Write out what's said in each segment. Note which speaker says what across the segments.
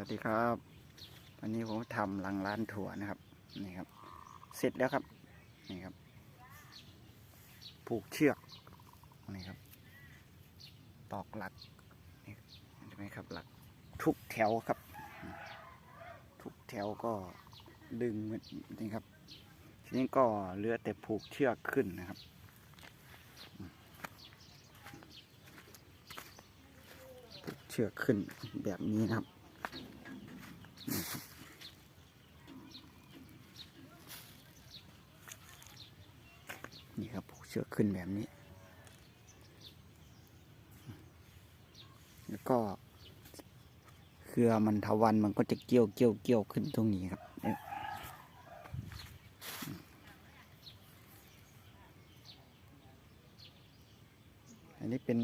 Speaker 1: วัสดีครับ วันนี้ผมทำรังร้านถั่วนะครับนี่ครับ เสร็จแล้วครับนี่ครับ ผูกเชือกนี่ครับ ตอกหลักนี่เห็นไหมครับหลัก ทุกแถวครับ ทุกแถวก็ดึงนี่ครับ ทีนี้ก็เหลือแต่ผูกเชือกขึ้นนะครับผูกเชือกขึ้นแบบนี้นะครับ นี่ครับผูกเชือกขึ้นแบบนี้ แล้วก็เครือมันทวันมันก็จะเกี่ยวเกี่ยวเกี่ยวขึ้นตรงนี้ครับอันนี้เป็น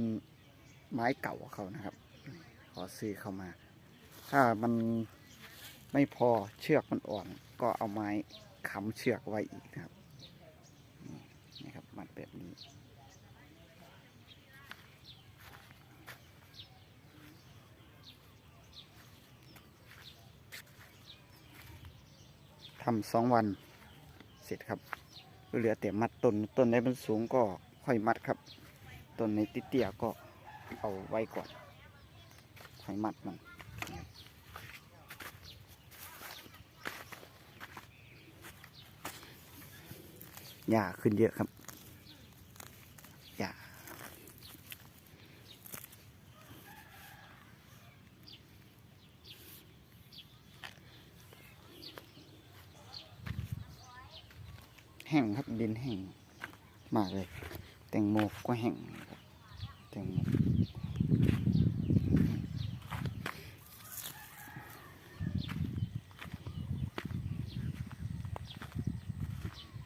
Speaker 1: ไม้เก่าเขานะครับ ขอซื้อเข้ามา ถ้ามันไม่พอเชือกมันอ่อน ก็เอาไม้ค้ำเชือกไว้อีกนะครับ มัดแบบนี้ ทำสองวันเสร็จครับ เหลือแต่มัดต้น ต้นไหนมันสูงก็ค่อยมัดครับ ต้นในติเตียก็เอาไว้ก่อน ค่อยมัดมันหญ้าขึ้นเยอะครับ ห้งครับดินแห้งมากเลยแตงโมก็แห้งครับแตงโม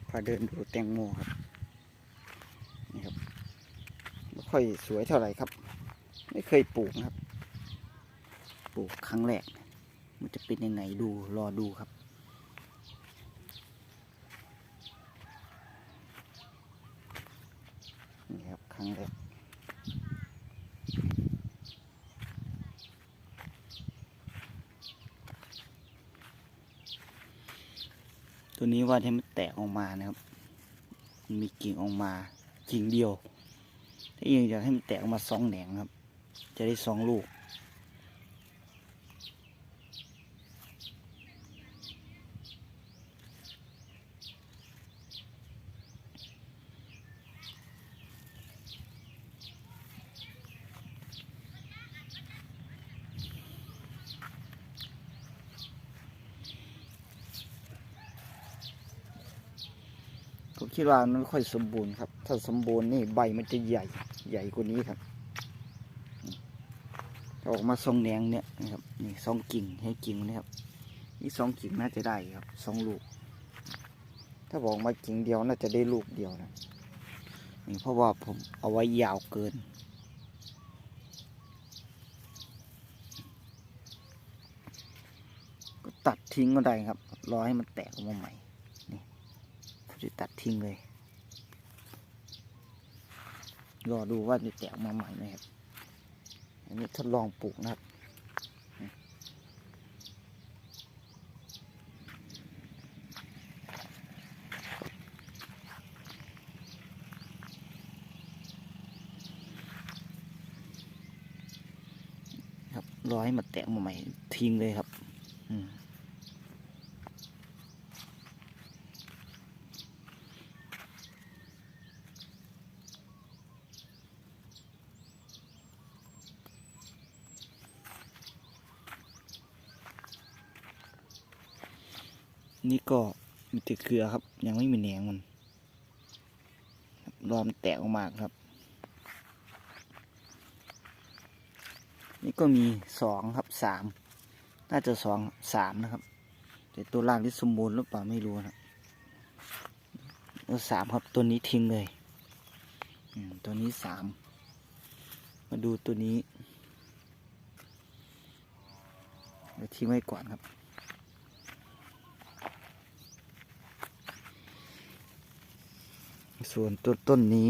Speaker 1: พาเดินดูแตงโมครับนี่ครับไม่ค่อยสวยเท่าไหร่ครับ ไม่เคยปลูกนะครับ ปลูกครั้งแรกมันจะเป็นยังไงดูรอดูครับ นี่ครับครั้งแรก ตัวนี้ว่าให้มันแตกออกมานะครับ มันมีกิ่งออกมากิ่งเดียว ถ้ายังอยากให้มันแตกออกมาสองแหนงครับ จะได้สองลูก ผมคิดว่ามันไม่ค่อยสมบูรณ์ครับ ถ้าสมบูรณ์นี่ใบมันจะใหญ่ใหญ่กว่านี้ครับออกมาทรงแดงเนี่ยนะครับนี่สองกิ่งให้กิ่งนี่ครับนี่สองกิ่งน่าจะได้ครับสองลูก ถ้าบอกมากิ่งเดียวน่าจะได้ลูกเดียวนะนี่เพราะว่าผมเอาไว้ยาวเกิน ก็ตัดทิ้งก็ได้ครับรอให้มันแตกออกมาใหม่ จะตัดทิ้งเลย รอดูว่าจะแตกมาใหม่ไหมครับ อันนี้ทดลองปลูกนะครับครับรอให้มันแตกมาใหม่ทิ้งเลยครับ อืม นี่ก็มีแต่เครือครับ ยังไม่มีแหนงมันรอมแตกออกมาครับ นี่ก็มีสองครับสามน่าจะสองสามนะครับ แต่ตัวล่างที่สมบูรณ์หรือเปล่าไม่รู้นะตัวสามครับตัวนี้ทิ้งเลยตัวนี้สามมาดูตัวนี้เดี๋ยวทิ้งไว้ก่อนครับ ส่วนต้นต้นนี้